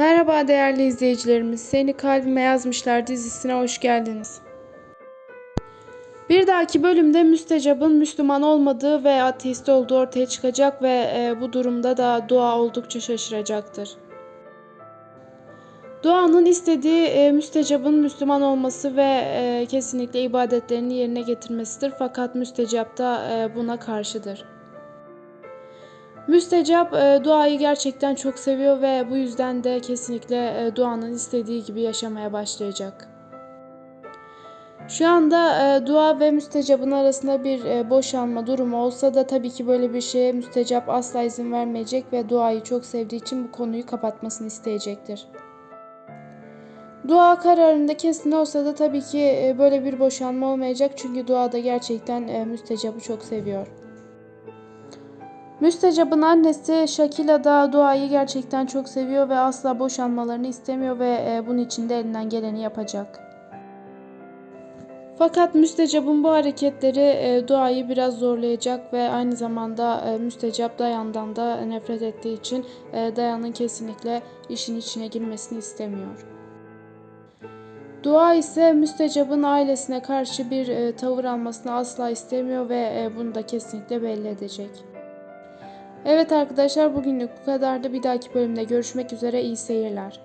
Merhaba değerli izleyicilerimiz. Seni kalbime yazmışlar dizisine hoş geldiniz. Bir dahaki bölümde müstecabın Müslüman olmadığı ve ateist olduğu ortaya çıkacak ve e, bu durumda da Dua oldukça şaşıracaktır. Dua'nın istediği e, müstecabın Müslüman olması ve e, kesinlikle ibadetlerini yerine getirmesidir. Fakat müstecap da buna karşıdır. Müstecap e, duayı gerçekten çok seviyor ve bu yüzden de kesinlikle e, duanın istediği gibi yaşamaya başlayacak. Şu anda e, dua ve müstecabın arasında bir e, boşanma durumu olsa da tabii ki böyle bir şeye müstecap asla izin vermeyecek ve duayı çok sevdiği için bu konuyu kapatmasını isteyecektir. Dua kararında kesin olsa da tabii ki e, böyle bir boşanma olmayacak çünkü dua da gerçekten e, müstecabı çok seviyor. Müstecap'ın annesi Şakila da Dua'yı gerçekten çok seviyor ve asla boşanmalarını istemiyor ve e, bunun için de elinden geleni yapacak. Fakat Müstecap'ın bu hareketleri e, Dua'yı biraz zorlayacak ve aynı zamanda e, Müstecap Dayan'dan da nefret ettiği için Dayan'ın kesinlikle işin içine girmesini istemiyor. Dua ise Müstecap'ın ailesine karşı bir tavır almasını asla istemiyor ve bunu da kesinlikle belli edecek. Evet arkadaşlar bugünlük bu kadardı. Bir dahaki bölümde görüşmek üzere. İyi seyirler.